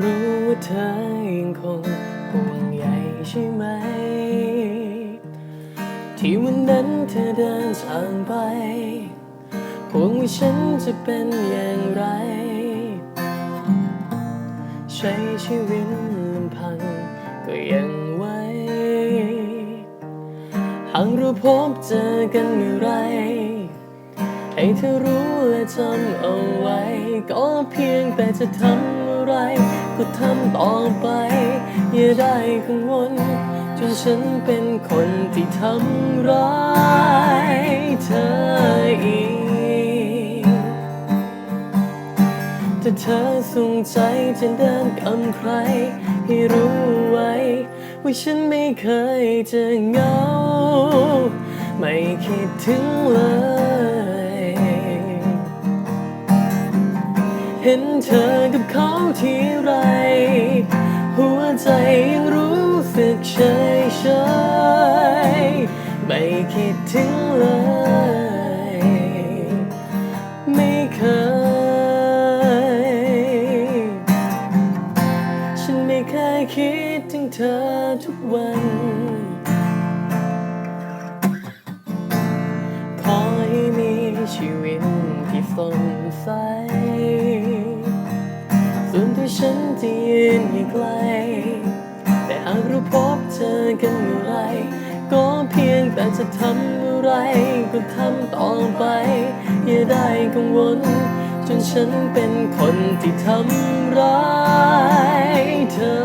รู้ว่าเธอยังคงห่วงใยใช่ไหม ที่วันนั้นเธอเดินจากไปห่วงว่าฉันจะเป็นอย่างไร ใช้ชีวิตลำพังก็ยังไหวหากเราพบเจอกันเมื่อไร ให้เธอรู้และจำเอาไว้ ก็เพียงแต่จะทำ ไรก็ทำต่อไป อย่าได้กังวล จนฉันเป็นคนที่ทำร้ายเธออีกถ้าเธอสูงใจจะเดินกับใคร ให้รู้ไว้ ว่าฉันไม่เคยจะเหงา ไม่คิดถึงเลย เห็นเธอกับเขาทีไร หัวใจยังรู้สึกเฉยเฉยไม่คิดถึงเลย ไม่เคย ฉันไม่เคยคิดถึงเธอทุกวันขอให้มีชีวิตที่สดใส ไกล แต่หากเราพบเจอกันเมื่อไร ก็เพียงแต่จะทำอะไร ก็ทำต่อไป อย่าได้กังวล จนฉันเป็นคนที่ทำร้ายเธอ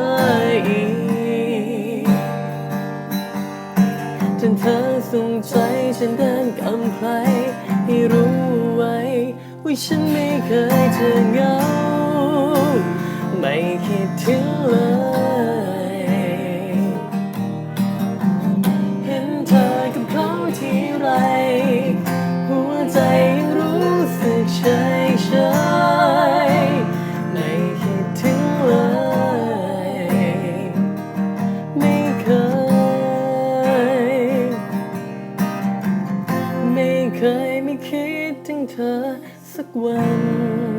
อีก จนเธอส่งใจฉันเดินกับใคร ให้รู้ไว้ว่าฉันไม่เคยจะเหงา ไม่คิดถึงเลย เห็นเธอกับเขาทีไร หัวใจรู้สึกเฉยเฉยไม่คิดถึงเลย ไม่เคย ไม่เคยไม่คิดถึงเธอสักวัน